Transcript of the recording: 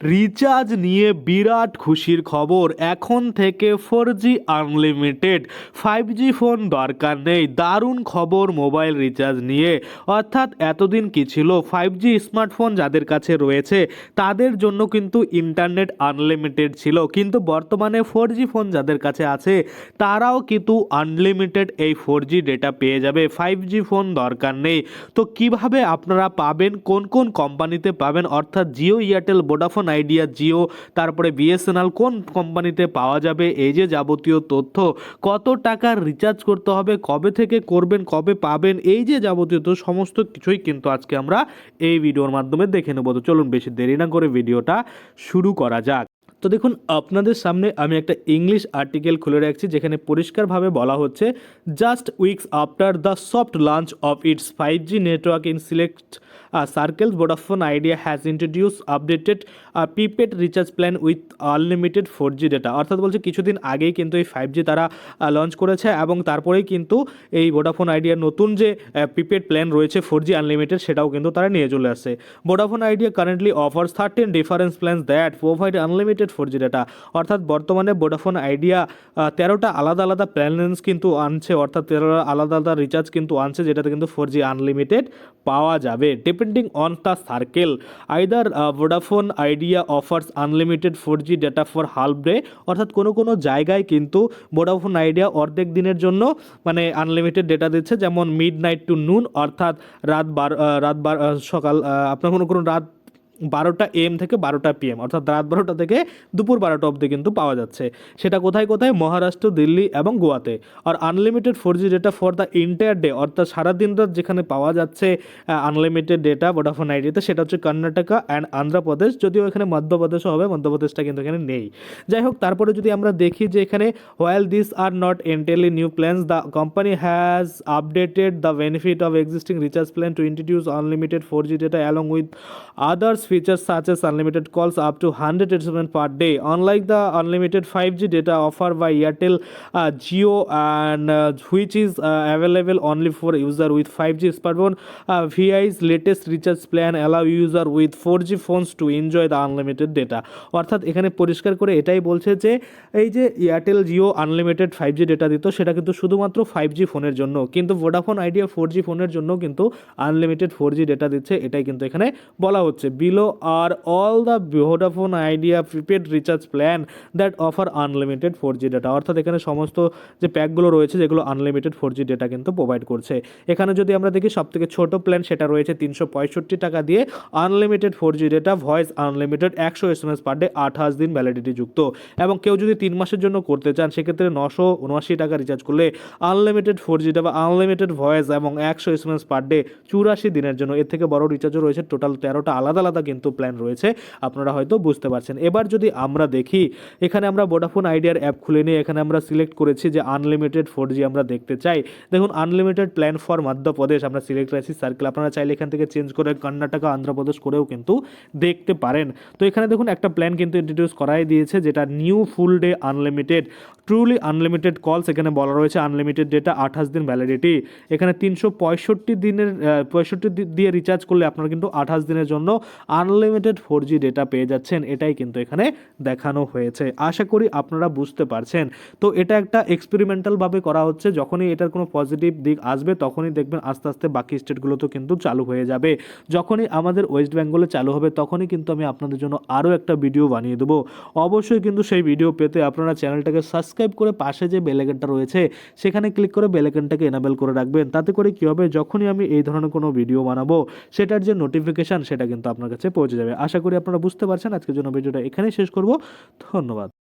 Recharge নিয়ে বিরাট খুশির খবর। এখন থেকে four G unlimited five G phone দরকার নেই। দারুণ খবর মোবাইল রিচার্জ নিয়ে। অর্থাৎ এতদিন কি ছিল? ফাইভ জি স্মার্টফোন যাদের কাছে রয়েছে, তাদের জন্য কিন্তু ইন্টারনেট আনলিমিটেড ছিল। কিন্তু বর্তমানে ফোর জি ফোন যাদের কাছে আছে, তারাও কিন্তু আনলিমিটেড এই ফোর জি ডেটা পেয়ে যাবে। ফাইভ জি ফোন দরকার নেই। তো কীভাবে আপনারা পাবেন? কোন কোন কোম্পানিতে পাবেন? অর্থাৎ Jio, Airtel, Vodafone Idea Jio তারপরে বিএসএনএল কোন কোম্পানিতে পাওয়া যাবে, এই যে যাবতীয় তথ্য, কত টাকার রিচার্জ করতে হবে, কবে থেকে করবেন, কবে পাবেন, এই যে যাবতীয় তো সমস্ত কিছুই কিন্তু আজকে আমরা এই ভিডিওর মাধ্যমে দেখে নেব। তো চলুন বেশি দেরি না করে ভিডিওটা শুরু করা যাক। তো দেখুন, আপনাদের সামনে আমি একটা ইংলিশ আর্টিকেল খুলে রাখছি, যেখানে পরিষ্কারভাবে বলা হচ্ছে just weeks after the soft launch of its five G network in select circles Vodafone Idea has introduce updated prepaid recharge plan with unlimited four G data অর্থাৎ বলছে কিছুদিন আগেই কিন্তু এই ফাইভ জি তারা লঞ্চ করেছে এবং তারপরেই কিন্তু এই ভোডাফোন আইডিয়ার নতুন যে প্রিপেড প্ল্যান রয়েছে ফোর জি আনলিমিটেড সেটাও কিন্তু তারা নিয়ে চলে আসে Vodafone Idea currently offers thirteen different plans that provide unlimited four G data অর্থাৎ বর্তমানে ভোডাফোন আইডিয়া তেরোটা আলাদা আলাদা প্ল্যানেন্স কিন্তু আনছে। অর্থাৎ তেরোটা আলাদা আলাদা রিচার্জ কিন্তু আনছে, যেটাতে কিন্তু ফোর জি আনলিমিটেড পাওয়া যাবে। Depending on the circle either Vodafone Idea offers unlimited four G data for half day অর্থাৎ কোনো কোনো জায়গায় কিন্তু ভোডাফোন আইডিয়া অর্ধেক দিনের জন্য মানে আনলিমিটেড ডেটা দিচ্ছে। যেমন মিড নাইট টু নুন অর্থাৎ রাত বারো রাত বার সকাল আপনার কোনো কোনো রাত বারোটা এম থেকে বারোটা পিএম অর্থাৎ রাত বারোটা থেকে দুপুর বারোটা অবধি কিন্তু পাওয়া যাচ্ছে। সেটা কোথায় কোথায়? মহারাষ্ট্র, দিল্লি এবং গোয়াতে। আর unlimited four G data for the entire day অর্থাৎ সারাদিন রাত যেখানে পাওয়া যাচ্ছে আনলিমিটেড ডেটা ভোডাফোন আইডিতে সেটা হচ্ছে কর্ণাটকা অ্যান্ড আন্ধ্রপ্রদেশ যদিও এখানে মধ্যপ্রদেশও হবে মধ্যপ্রদেশটা কিন্তু এখানে নেই। যাই হোক, তারপরে যদি আমরা দেখি যে এখানে while this are not entirely new plans the company has updated the benefit of existing recharge plan to introduce unlimited four G data along with others features such as unlimited calls up to 100 SMS per day unlike the unlimited 5g data offered by airtel uh, geo and uh, which is uh, available only for user with 5g smartphone uh, vi's latest recharge plan allow user with 4g phones to enjoy the unlimited data অর্থাৎ এখানে পরিষ্কার করে এটাই বলছে যে এই যে Airtel Jio unlimited five G data দিত সেটা কিন্তু শুধুমাত্র ফাইভ জি ফোনের জন্য কিন্তু ভোডাফোন আইডিয়া ফোর জি ফোনের জন্য কিন্তু আনলিমিটেড ফোর জি ডেটা দিচ্ছে এটাই কিন্তু এখানে বলা হচ্ছে below are all the Vodafone Idea prepaid recharge plan that offer unlimited four G data অর্থাৎ এখানে সমস্ত যে প্যাকগুলো রয়েছে, যেগুলো আনলিমিটেড ফোর জি ডেটা কিন্তু প্রোভাইড করছে। এখানে যদি আমরা দেখি সব থেকে ছোটো প্ল্যান সেটা রয়েছে তিনশো পঁয়ষট্টি টাকা দিয়ে unlimited four G data voice unlimited একশো S M S per day আঠাশ দিন ভ্যালিডিটি যুক্ত। এবং কেউ যদি তিন মাসের জন্য করতে চান, সেক্ষেত্রে নশো উনআশি টাকা রিচার্জ করলে আনলিমিটেড ফোর জি বা আনলিমিটেড ভয়েস এবং একশো S M S per day চুরাশি দিনের জন্য। এর থেকে বড় রিচার্জও রয়েছে টোটাল তেরোটা আলাদা আলাদা কিন্তু প্ল্যান রয়েছে, আপনারা হয়তো বুঝতে পারছেন। এবার যদি আমরা দেখি, এখানে আমরা ভোডাফোন আইডিয়ার অ্যাপ খুলে নিয়ে এখানে আমরা সিলেক্ট করেছি যে আনলিমিটেড ফোর জি আমরা দেখতে চাই। দেখুন আনলিমিটেড প্ল্যান ফর মধ্যপ্রদেশ আমরা সিলেক্ট করেছি সার্কেল আপনারা চাইলে এখান থেকে চেঞ্জ করে কর্ণাটকা আন্ধ্রপ্রদেশ করেও কিন্তু দেখতে পারেন। তো এখানে দেখুন, একটা প্ল্যান কিন্তু ইন্ট্রোডিউস করাই দিয়েছে যেটা new full day unlimited truly unlimited calls এখানে বলা রয়েছে আনলিমিটেড ডেটা আঠাশ দিন ভ্যালিডিটি এখানে তিনশো পঁয়ষট্টি দিনের পঁয়ষট্টি দিয়ে রিচার্জ করলে আপনারা কিন্তু আঠাশ দিনের জন্য আনলিমিটেড ফোর জি ডেটা পেয়ে যাচ্ছেন, এটাই কিন্তু এখানে দেখানো হয়েছে। আশা করি আপনারা বুঝতে পারছেন। তো এটা একটা এক্সপেরিমেন্টালভাবে করা হচ্ছে, যখনই এটার কোনো পজিটিভ দিক আসবে, তখনই দেখবেন আস্তে আস্তে বাকি স্টেটগুলোতেও কিন্তু চালু হয়ে যাবে। যখনই আমাদের ওয়েস্ট বেঙ্গলে চালু হবে, তখনই কিন্তু আমি আপনাদের জন্য আরও একটা ভিডিও বানিয়ে দেবো। অবশ্যই কিন্তু সেই ভিডিও পেতে আপনারা চ্যানেলটাকে সাবস্ক্রাইব করে পাশে যে বেলেকেনটা রয়েছে, সেখানে ক্লিক করে বেলেকেনটাকে এনাবেল করে রাখবেন। তাতে করে কী হবে, যখনই আমি এই ধরনের কোনো ভিডিও বানাবো, সেটার যে নোটিফিকেশান সেটা কিন্তু আপনার কাছে পৌঁছে যাবে। আশা করি আপনারা বুঝতে পারছেন। আজকের জন্য ভিডিওটা এখানেই শেষ করব। ধন্যবাদ।